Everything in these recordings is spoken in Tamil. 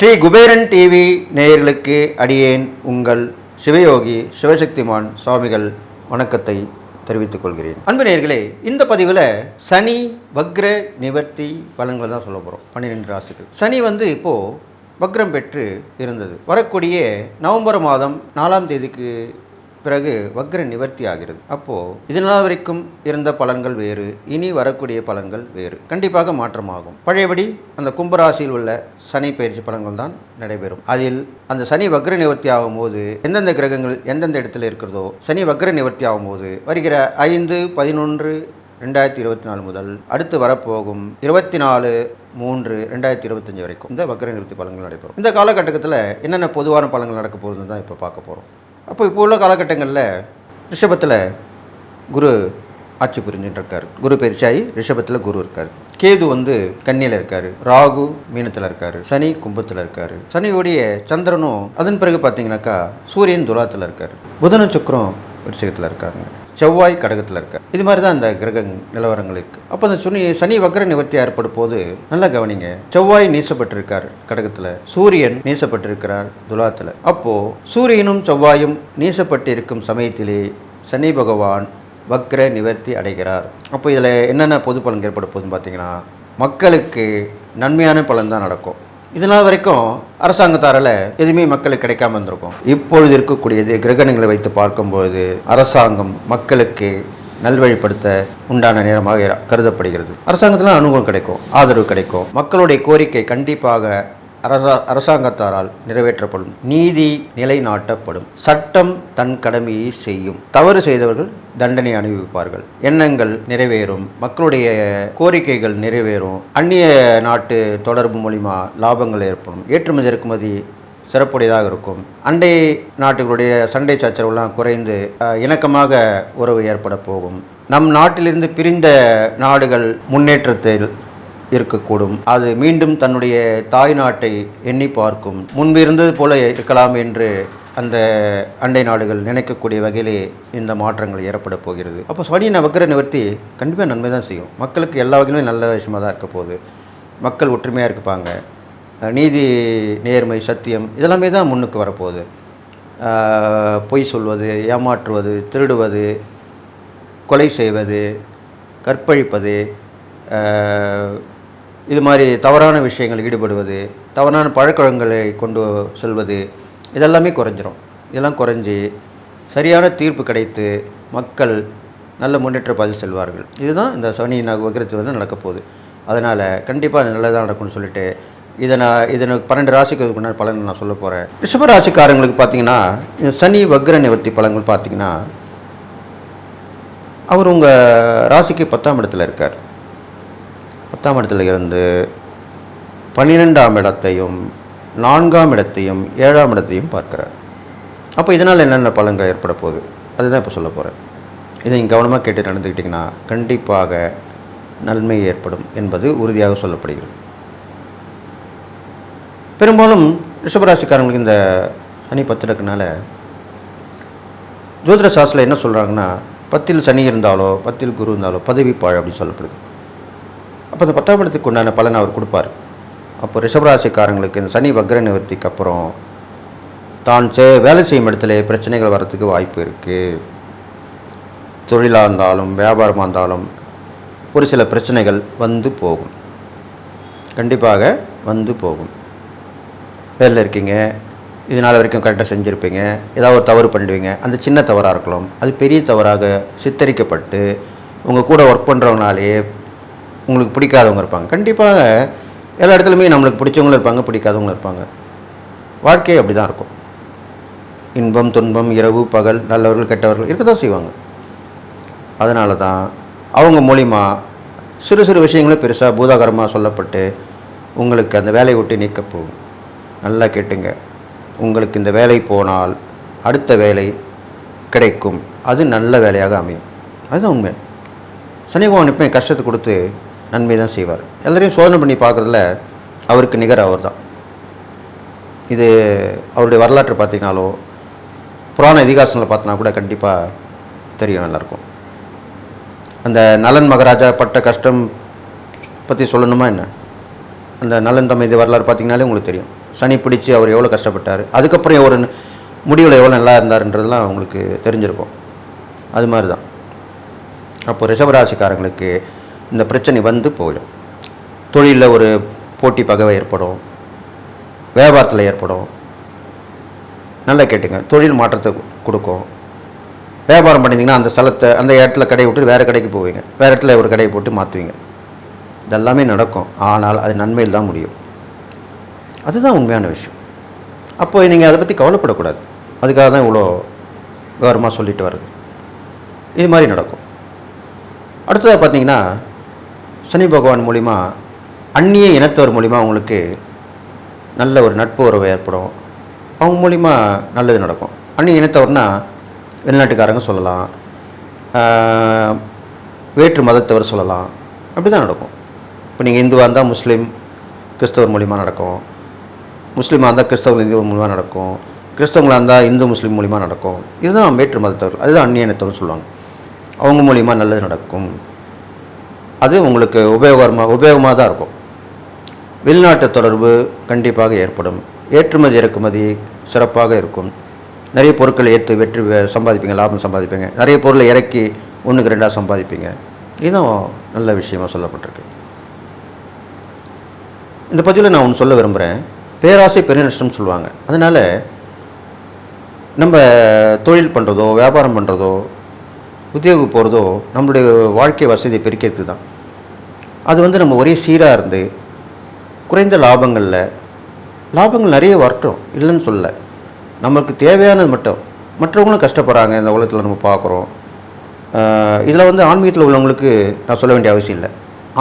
ஸ்ரீ குபேரன் டிவி நேயர்களுக்கு அடியேன் உங்கள் சிவயோகி சிவசக்திமான் சுவாமிகள் வணக்கத்தை தெரிவித்துக் கொள்கிறேன். அன்பு நேயர்களே இந்த பதிவில் சனி வக்ர நிவர்த்தி பலன்கள் தான் சொல்ல போகிறோம் பன்னிரெண்டு ராசிகள். சனி வந்து இப்போது வக்ரம் பெற்று இருந்தது. வரக்கூடிய நவம்பர் மாதம் நாலாம் தேதிக்கு பிறகு வக்ர நிவர்த்தி ஆகிறது. அப்போது இதனால் வரைக்கும் இருந்த பலன்கள் வேறு இனி வரக்கூடிய பலன்கள் வேறு. கண்டிப்பாக மாற்றமாகும். பழையபடி அந்த கும்பராசியில் உள்ள சனி பயிற்சி பலன்கள் தான் நடைபெறும். அதில் அந்த சனி வக்ர நிவர்த்தி ஆகும்போது எந்தெந்த கிரகங்கள் எந்தெந்த இடத்துல இருக்கிறதோ சனி வக்ர நிவர்த்தி ஆகும்போது வருகிற ஐந்து பதினொன்று ரெண்டாயிரத்தி இருபத்தி நாலு முதல் அடுத்து வரப்போகும் இருபத்தி நாலு மூன்று ரெண்டாயிரத்தி இருபத்தஞ்சு வரைக்கும் இந்த வக்ர நிவர்த்தி பலன்கள் நடைபெறும். இந்த காலகட்டத்தில் என்னென்ன பொதுவான பலன்கள் நடக்க போகுதுன்னு தான் இப்போ பார்க்க போகிறோம் அப்போ இப்போ உள்ள காலகட்டங்களில் ரிஷபத்தில் குரு ஆட்சி புரிஞ்சுட்டு இருக்கார் குரு பயிற்சியாகி ரிஷபத்தில் குரு இருக்கார். கேது வந்து கன்னியில் இருக்கார். ராகு மீனத்தில் இருக்கார். சனி கும்பத்தில் இருக்கார். சனியுடைய சந்திரனும் அதன் பிறகு பார்த்தீங்கன்னாக்கா சூரியன் துலாத்தில் இருக்கார். புதனும் சுக்கரம் விருச்சிகத்தில் இருக்காங்க. செவ்வாய் கடகத்தில் இருக்கார் இது மாதிரி தான் அந்த கிரக நிலவரங்கள் இருக்குது அப்போ அந்த சுனி சனி வக்ர நிவர்த்தி ஏற்படும் போது நல்லா கவனிங்க. செவ்வாய் நீசப்பட்டிருக்கார் கடகத்தில். சூரியன் நீசப்பட்டிருக்கிறார் துலாத்தில். அப்போது சூரியனும் செவ்வாயும் நீசப்பட்டு இருக்கும் சமயத்திலே சனி பகவான் வக்ர நிவர்த்தி அடைகிறார். அப்போ இதில் என்னென்ன பொது பலன் ஏற்பட போகுதுன்னு பார்த்தீங்கன்னா மக்களுக்கு நன்மையான பலன் தான் நடக்கும். இதனால் வரைக்கும் அரசாங்கத்தாரால் எதுவுமே மக்களுக்கு கிடைக்காம இருந்திருக்கும். இப்பொழுது இருக்கக்கூடியது கிரகணங்களை வைத்து பார்க்கும்போது அரசாங்கம் மக்களுக்கு நல்வழிப்படுத்த உண்டான நேரமாக கருதப்படுகிறது. அரசாங்கத்தில் அனுகூலம் கிடைக்கும் ஆதரவு கிடைக்கும். மக்களுடைய கோரிக்கை கண்டிப்பாக அரசா அரசாங்கத்தாரால் நிறைவேற்றப்படும் நீதி நிலைநாட்டப்படும். சட்டம் தன் கடமையை செய்யும். தவறு செய்தவர்கள் தண்டனை அனுபவிப்பார்கள். எண்ணங்கள் நிறைவேறும். மக்களுடைய கோரிக்கைகள் நிறைவேறும். அந்நிய நாட்டு தொடர்பு மூலிமா லாபங்கள் ஏற்படும். ஏற்றுமதி இறக்குமதி சிறப்புடையதாக இருக்கும். அண்டை நாட்டுகளுடைய சண்டை சச்சரவுலாம் குறைந்து இணக்கமாக உறவு ஏற்பட போகும். நம் நாட்டிலிருந்து பிரிந்த நாடுகள் முன்னேற்றத்தில் இருக்கக்கூடும். அது மீண்டும் தன்னுடைய தாய் நாட்டை எண்ணி பார்க்கும். முன்பு இருந்தது போல இருக்கலாம் என்று அந்த அண்டை நாடுகள் நினைக்கக்கூடிய வகையிலே இந்த மாற்றங்கள் ஏற்பட போகிறது. அப்போ சனியின் வக்கர நிவர்த்தி கண்டிப்பாக நன்மை தான் செய்யும். மக்களுக்கு எல்லா வகையிலும் நல்ல விஷயமாக தான் இருக்க போகுது. மக்கள் ஒற்றுமையாக இருப்பாங்க. நீதி நேர்மை சத்தியம் இதெல்லாமே தான் முன்னுக்கு வரப்போகுது பொய் சொல்வது ஏமாற்றுவது திருடுவது கொலை செய்வது கற்பழிப்பது இது மாதிரி தவறான விஷயங்கள் ஈடுபடுவது தவறான பழக்கவழக்கங்களை கொண்டு செல்வது இதெல்லாமே குறைஞ்சிரும். இதெல்லாம் குறைஞ்சி சரியான தீர்ப்பு கிடைத்து மக்கள் நல்ல முன்னேற்ற பாதையில் செல்வார்கள். இதுதான் இந்த சனி வக்கிரத்தில் வந்து நடக்க போகுது. அதனால் கண்டிப்பாக நல்லதாக நடக்கும்னு சொல்லிட்டு இதை நான் இதை பன்னெண்டு ராசிக்கு உண்டான பலன் நான் சொல்ல போகிறேன் ரிஷப ராசிக்காரங்களுக்கு பார்த்தீங்கன்னா இந்த சனி வக்ர நிவர்த்தி பலன்கள் பார்த்தீங்கன்னா அவர் உங்கள் ராசிக்கு பத்தாம் இடத்துல இருக்கார். பத்தாம் இடத்துல இருந்து பன்னிரெண்டாம் இடத்தையும் நான்காம் இடத்தையும் ஏழாம் இடத்தையும் பார்க்கிறார். அப்போ இதனால் என்னென்ன பலன்கள் ஏற்பட போகுது? அதுதான் இப்போ சொல்ல போகிறேன் இதை நீங்கள் கவனமாக கேட்டு நடந்துக்கிட்டிங்கன்னா கண்டிப்பாக நன்மை ஏற்படும் என்பது உறுதியாக சொல்லப்படுகிறது. பெரும்பாலும் ரிஷபராசிக்காரங்களுக்கு இந்த சனி பத்து இருக்கனால ஜோதிட சாஸ்திரத்தில் என்ன சொல்கிறாங்கன்னா பத்தில் சனி இருந்தாலோ பத்தில் குரு இருந்தாலோ பதவி பாழ் அப்படின்னு சொல்லப்படுது. அப்போ அந்த பத்தாம் இடத்துக்கு உண்டான பலனை அவர் கொடுப்பார். அப்போ ரிஷபராசிக்காரங்களுக்கு இந்த சனி வக்ர நிவர்த்திக்கு அப்புறம் தான் சே வேலை செய்யும் இடத்துல பிரச்சனைகள் வர்றதுக்கு வாய்ப்பு இருக்குது தொழிலாக இருந்தாலும் வியாபாரமாக இருந்தாலும் ஒரு சில பிரச்சனைகள் வந்து போகும். கண்டிப்பாக வந்து போகும். வேலையில் இருக்கீங்க இது நாள் வரைக்கும் கரெக்டாக செஞ்சுருப்பீங்க ஏதாவது ஒரு தவறு பண்ணுவீங்க அந்த சின்ன தவறாக இருக்கலாம். அது பெரிய தவறாக சித்தரிக்கப்பட்டு உங்கள் கூட ஒர்க் பண்ணுறவங்கனாலே உங்களுக்கு பிடிக்காதவங்க இருப்பாங்க. கண்டிப்பாக எல்லா இடத்துலையுமே நம்மளுக்கு பிடிச்சவங்களும் இருப்பாங்க பிடிக்காதவங்களும் இருப்பாங்க. வாழ்க்கையே அப்படி தான் இருக்கும். இன்பம் துன்பம் இரவு பகல் நல்லவர்கள் கெட்டவர்கள் இருக்க தான் செய்வாங்க. அதனால தான் அவங்க மூலிமா சிறு சிறு விஷயங்களும் பெருசாக பூதாகரமாக சொல்லப்பட்டு உங்களுக்கு அந்த வேலையை விட்டு நீக்க போகும். நல்லா கேட்டுங்க. உங்களுக்கு இந்த வேலை போனால் அடுத்த வேலை கிடைக்கும். அது நல்ல வேலையாக அமையும். அதுதான் உண்மை. சனி பகவான் எப்பயும் கஷ்டத்தை கொடுத்து நன்மை தான் செய்வார். எல்லாரையும் சோதனை பண்ணி பார்க்குறதுல அவருக்கு நிகர் அவர் தான் இது அவருடைய வரலாற்றை பார்த்திங்கனாலோ புராண இதிகாசங்களை பார்த்தனா கூட கண்டிப்பாக தெரியும் எல்லாருக்கும். அந்த நலன் மகாராஜா பட்ட கஷ்டம் பற்றி சொல்லணுமா என்ன? அந்த நலன் தம்பி வரலாறு பார்த்தீங்கனாலே உங்களுக்கு தெரியும். சனி பிடிச்சி அவர் எவ்வளோ கஷ்டப்பட்டார் அதுக்கப்புறம் ஒரு முடிவில் எவ்வளோ நல்லா இருந்தார்ன்றதுலாம் உங்களுக்கு தெரிஞ்சிருக்கும். அது மாதிரி தான் அப்போது ரிஷபராசிக்காரங்களுக்கு இந்த பிரச்சனை வந்து போயிடும். தொழிலில் ஒரு போட்டி பகவை ஏற்படும். வியாபாரத்தில் ஏற்படும். நல்லா கேட்டுங்க. தொழில் மாற்றத்தை கொடுக்கும். வியாபாரம் பண்ணிங்கன்னா அந்த ஸ்தலத்தை அந்த இடத்துல கடையை விட்டு வேறு கடைக்கு போவீங்க. வேறு இடத்துல ஒரு கடையை போட்டு மாற்றுவீங்க இதெல்லாமே நடக்கும். ஆனால் அது நன்மையில் தான் முடியும். அதுதான் உண்மையான விஷயம். அப்போ நீங்கள் அதை பற்றி கவலைப்படக்கூடாது. அதுக்காக தான் இவ்வளோ விவரமாக சொல்லிட்டு வர்றது. இது மாதிரி நடக்கும். அடுத்ததாக பார்த்தீங்கன்னா சனி பகவான் மூலிமா அந்நிய இனத்தவர் மூலிமா அவங்களுக்கு நல்ல ஒரு நட்பு உறவு ஏற்படும். அவங்க மூலிமா நல்லது நடக்கும். அந்நிய இனத்தவர்னால் வெளிநாட்டுக்காரங்க சொல்லலாம். வேற்று மதத்தவர் சொல்லலாம். அப்படி தான் நடக்கும். இப்போ நீங்கள் இந்துவாக இருந்தால் முஸ்லீம் கிறிஸ்தவர் மூலிமா நடக்கும். முஸ்லீமாக இருந்தால் கிறிஸ்தவர்கள் இந்து மூலிமா நடக்கும். கிறிஸ்தவங்களாக இருந்தால் இந்து முஸ்லீம் மூலிமா நடக்கும். இதுதான் வேற்று மதத்தவர் அதுதான் அந்நிய இனத்தவர் சொல்லுவாங்க. அவங்க மூலிமா நல்லது நடக்கும். அது உங்களுக்கு உபயோகமாக உபயோகமாக தான் இருக்கும். வெளிநாட்டு தொடர்பு கண்டிப்பாக ஏற்படும். ஏற்றுமதி இறக்குமதி சிறப்பாக இருக்கும். நிறைய பொருட்களை ஏற்று வெற்றி சம்பாதிப்பீங்க லாபம் சம்பாதிப்பீங்க. நிறைய பொருளை இறக்கி ஒன்றுக்கு ரெண்டாக சம்பாதிப்பீங்க. இதுதான் நல்ல விஷயமாக சொல்லப்பட்டிருக்கு. இந்த பதிவில் நான் ஒன்று சொல்ல விரும்புகிறேன் பேராசை பெருநஷ்டம்னு சொல்லுவாங்க. அதனால் நம்ம தொழில் பண்ணுறதோ வியாபாரம் பண்ணுறதோ உத்தியோகம் போகிறதோ நம்மளுடைய வாழ்க்கை வசதியை பெருக்கிறது தான். அது வந்து நம்ம ஒரே சீராக இருந்து குறைந்த லாபங்களில் லாபங்கள் நிறைய வரட்டும் இல்லைன்னு சொல்லலை நமக்கு தேவையானது மட்டும். மற்றவங்களும் கஷ்டப்படுறாங்க இந்த உலகத்தில் நம்ம பார்க்குறோம். இதில் வந்து ஆன்மீகத்தில் உள்ளவங்களுக்கு நான் சொல்ல வேண்டிய அவசியம் இல்லை.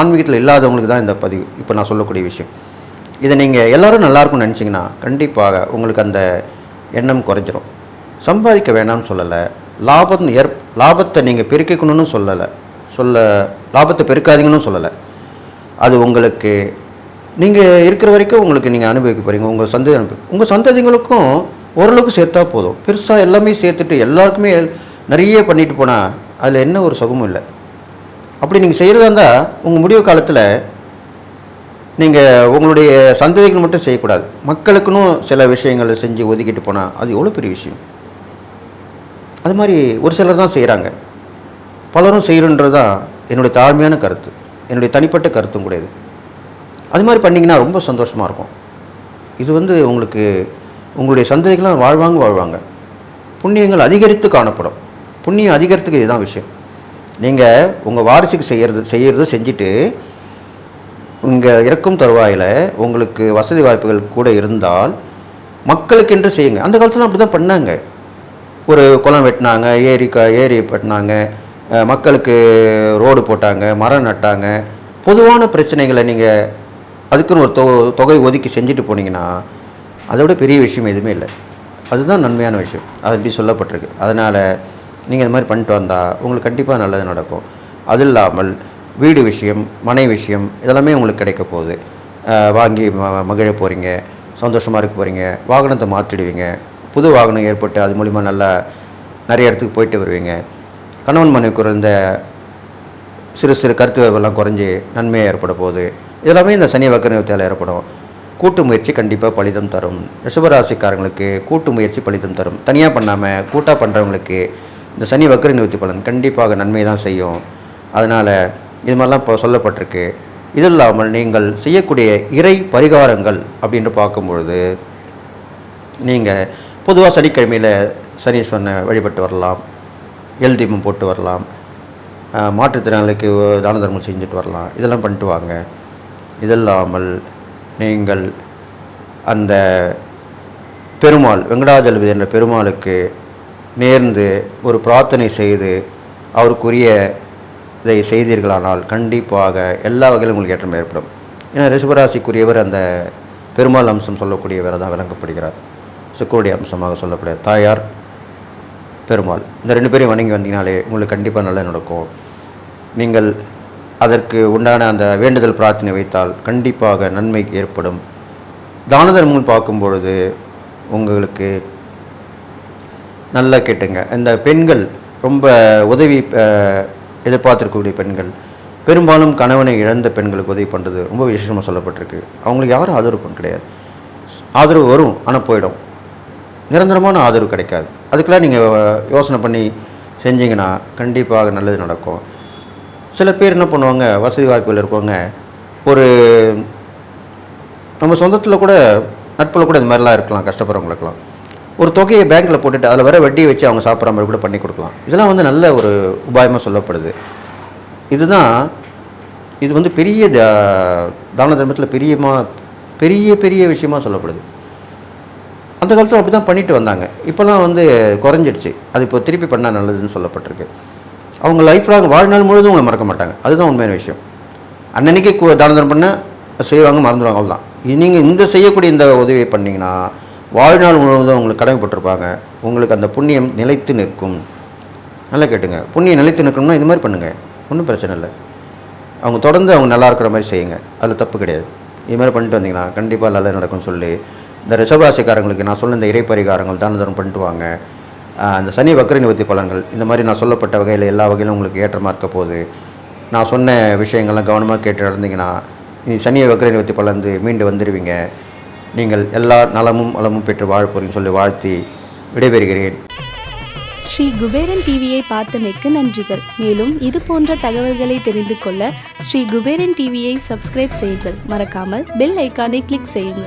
ஆன்மீகத்தில் இல்லாதவங்களுக்கு தான் இந்த பதிவு இப்போ நான் சொல்லக்கூடிய விஷயம். இதை நீங்கள் எல்லாரும் நல்லாயிருக்கும்னு நினச்சிங்கன்னா கண்டிப்பாக உங்களுக்கு அந்த எண்ணம் குறைஞ்சிரும். சம்பாதிக்க வேணாம்னு சொல்லலை. லாபம் ஏற் லாபத்தை நீங்கள் பெருக்கிக்கணும்னு சொல்லலை. சொல்ல லாபத்தை பெருக்காதீங்கன்னு சொல்லலை. அது உங்களுக்கு நீங்கள் இருக்கிற வரைக்கும் உங்களுக்கு நீங்கள் அனுபவிக்க போகிறீங்க உங்கள் சந்ததி அனுப்பி உங்கள் சந்ததிங்களுக்கும் ஓரளவுக்கு சேர்த்தா போதும். பெருசாக எல்லாமே சேர்த்துட்டு எல்லாருக்குமே நிறைய பண்ணிட்டு போனால் அதில் என்ன ஒரு சுகமும் இல்லை. அப்படி நீங்கள் செய்கிறதா இருந்தால் உங்கள் முடிவு காலத்தில் நீங்கள் உங்களுடைய சந்ததிகள் மட்டும் செய்யக்கூடாது. மக்களுக்குன்னு சில விஷயங்களை செஞ்சு ஒதுக்கிட்டு போனால் அது எவ்வளோ பெரிய விஷயம்? அது மாதிரி ஒரு சிலர் தான் செய்கிறாங்க பலரும் செய்கிறன்றது தான் என்னுடைய தாழ்மையான கருத்து. என்னுடைய தனிப்பட்ட கருத்தும் கூட இது. அது மாதிரி பண்ணிங்கன்னா ரொம்ப சந்தோஷமாக இருக்கும். இது வந்து உங்களுக்கு உங்களுடைய சந்ததிகள்லாம் வாழ்வாங்க வாழ்வாங்க. புண்ணியங்கள் அதிகரித்து காணப்படும். புண்ணியம் அதிகரித்துக்கு இதுதான் விஷயம். நீங்கள் உங்கள் வாரிசுக்கு செய்கிறது செய்கிறது செஞ்சுட்டு இங்கே இறக்கும் தருவாயில் உங்களுக்கு வசதி வாய்ப்புகள் கூட இருந்தால் மக்களுக்கென்று செய்யுங்க. அந்த காலத்தில் அப்படி தான் பண்ணாங்க. ஒரு குளம் வெட்டினாங்க ஏரி க ஏரி வெட்டினாங்க மக்களுக்கு ரோடு போட்டாங்க மரம் நட்டாங்க. பொதுவான பிரச்சனைகளை நீங்கள் அதுக்குன்னு ஒரு தொ தொகை ஒதுக்கி செஞ்சுட்டு போனீங்கன்னா அதை விட பெரிய விஷயம் எதுவுமே இல்லை. அதுதான் நன்மையான விஷயம். அது இப்படி சொல்லப்பட்டிருக்கு. அதனால் நீங்கள் இது மாதிரி பண்ணிட்டு வந்தால் உங்களுக்கு கண்டிப்பாக நல்லது நடக்கும். அது இல்லாமல் வீடு விஷயம் மனை விஷயம் இதெல்லாமே உங்களுக்கு கிடைக்க போகுது. வாங்கி ம மகிழ போகிறீங்க சந்தோஷமாக இருக்க போகிறீங்க வாகனத்தை மாற்றிடுவீங்க. புது வாகனம் ஏற்பட்டு அது மூலிமா நல்லா நிறைய இடத்துக்கு போயிட்டு வருவீங்க. கணவன் மனைவி இந்த சிறு சிறு கருத்து வேறுபெல்லாம் குறைஞ்சி நன்மையாக ஏற்பட போகுது. இதெல்லாமே இந்த சனி வக்கரத்தில் ஏற்படும். கூட்டு முயற்சி கண்டிப்பாக பலிதம் தரும். ரிஷபராசிக்காரங்களுக்கு கூட்டு முயற்சி பலிதம் தரும். தனியாக பண்ணாமல் கூட்டாக பண்ணுறவங்களுக்கு இந்த சனி வக்கர நிவர்த்தி பலன் கண்டிப்பாக நன்மை தான் செய்யும். அதனால் இது மாதிரிலாம் இப்போ சொல்லப்பட்டிருக்கு. இது இல்லாமல் நீங்கள் செய்யக்கூடிய இறை பரிகாரங்கள் அப்படின்ட்டு பார்க்கும்பொழுது நீங்கள் பொதுவாக சனிக்கிழமையில் சனீஸ்வரனை வழிபட்டு வரலாம். எல் தீபம் போட்டு வரலாம். மாற்றுத்திறனாளிக்கு தான தர்மம் செஞ்சுட்டு வரலாம். இதெல்லாம் பண்ணிட்டு வாங்க. இதல்லாமல் நீங்கள் அந்த பெருமாள் வெங்கடாஜலபதி என்ற பெருமாளுக்கு நேர்ந்து ஒரு பிரார்த்தனை செய்து அவருக்குரிய இதை செய்தீர்களானால் கண்டிப்பாக எல்லா வகையிலும் உங்களுக்கு ஏற்றம் ஏற்படும். ஏன்னா ரிஷபராசிக்குரியவர் அந்த பெருமாள் அம்சம் சொல்லக்கூடியவர் தான் விளங்கப்படுகிறார். சுக்கருடைய அம்சமாக சொல்லக்கூடிய தாயார் பெருமாள். இந்த ரெண்டு பேரையும் வணங்கி வந்தீங்கனாலே உங்களுக்கு கண்டிப்பாக நல்லது நடக்கும். நீங்கள் அதற்கு உண்டான அந்த வேண்டுதல் பிரார்த்தனை வைத்தால் கண்டிப்பாக நன்மை ஏற்படும். தான தர்மங்கள் பார்க்கும் பொழுது உங்களுக்கு நல்லா கேட்டுங்க. இந்த பெண்கள் ரொம்ப உதவி எதிர்பார்த்துருக்கக்கூடிய எதிர்பார்த்திருக்கக்கூடிய பெண்கள். பெரும்பாலும் கணவனை இழந்த பெண்களுக்கு உதவி பண்ணுறது ரொம்ப விசேஷமாக சொல்லப்பட்டிருக்கு. அவங்களுக்கு யாரும் ஆதரவு பண்ண கிடையாது. ஆதரவு வரும் ஆனால் போயிடும். நிரந்தரமான ஆதரவு கிடைக்காது. அதுக்கெல்லாம் நீங்கள் யோசனை பண்ணி செஞ்சீங்கன்னா கண்டிப்பாக நல்லது நடக்கும். சில பேர் என்ன பண்ணுவாங்க வசதி வாய்ப்புகள் இருக்கவங்க ஒரு நம்ம சொந்தத்தில் கூட நட்பில் கூட இந்த மாதிரிலாம் இருக்கலாம் கஷ்டப்படுறவங்களுக்குலாம் ஒரு தொகையை பேங்க்கில் போட்டுட்டு அதில் வர வட்டியை வச்சு அவங்க சாப்பிட்ற மாதிரி கூட பண்ணி கொடுக்கலாம். இதெல்லாம் வந்து நல்ல ஒரு உபாயமாக சொல்லப்படுது. இதுதான் இது வந்து பெரிய த- தான தர்மத்தில் பெரியமாக பெரிய பெரிய விஷயமா சொல்லப்படுது. அந்த காலத்தில் அப்படி தான் பண்ணிட்டு வந்தாங்க. இப்போல்லாம் வந்து குறைஞ்சிடுச்சு. அது இப்போ திருப்பி பண்ணால் நல்லதுன்னு சொல்லப்பட்டிருக்கு. அவங்க லைஃப் லாங் வாழ்நாள் முழுதும் உங்களை மறக்க மாட்டாங்க. அதுதான் உண்மையான விஷயம். அன்னன்னைக்கு கு- தான பண்ண செய்வாங்க மறந்துடுவாங்க அவ்வளோதான் நீங்கள் இந்த செய்யக்கூடிய இந்த உதவியை பண்ணிங்கன்னா வாழ்நாள் முழுவதும் உங்களுக்கு கடமைப்பட்டிருப்பாங்க. உங்களுக்கு அந்த புண்ணியம் நிலைத்து நிற்கும். நல்லா கேட்டுங்க. புண்ணியம் நிலைத்து நிற்கணும்னா இது மாதிரி பண்ணுங்கள் ஒன்றும் பிரச்சனை இல்லை. அவங்க தொடர்ந்து அவங்க நல்லா இருக்கிற மாதிரி செய்யுங்க. அதில் தப்பு கிடையாது. இது மாதிரி பண்ணிட்டு வந்தீங்கன்னா கண்டிப்பாக நல்லது நடக்கும்னு சொல்லி இந்த ரிஷபராசிக்காரங்களுக்கு நான் சொன்ன இந்த இறைப்பரிகாரங்கள் தான தரம் பண்ணிட்டுவாங்க அந்த சனி வக்கர நிவர்த்தி பலன்கள் இந்த மாதிரி நான் சொல்லப்பட்ட வகையில் எல்லா வகையிலும் உங்களுக்கு ஏற்றமாக இருக்க போகுது. நான் சொன்ன விஷயங்கள்லாம் கவனமாக கேட்டு நடந்தீங்கன்னா நீ சனியை வக்கர நிவர்த்தி பலந்து மீண்டு வந்துடுவீங்க நீங்கள் எல்லா நலமும் வளமும் பெற்று வாழ போறீங்கன்னு சொல்லி வாழ்த்தி விடைபெறுகிறேன். ஸ்ரீ குபேரன் டிவியை பார்த்தமைக்கு நன்றிகள். மேலும் இது போன்ற தகவல்களை தெரிந்து கொள்ள ஸ்ரீ குபேரன் டிவியை சப்ஸ்கிரைப் செய்யுங்கள். மறக்காமல் பெல் ஐக்கானை கிளிக் செய்யுங்கள்.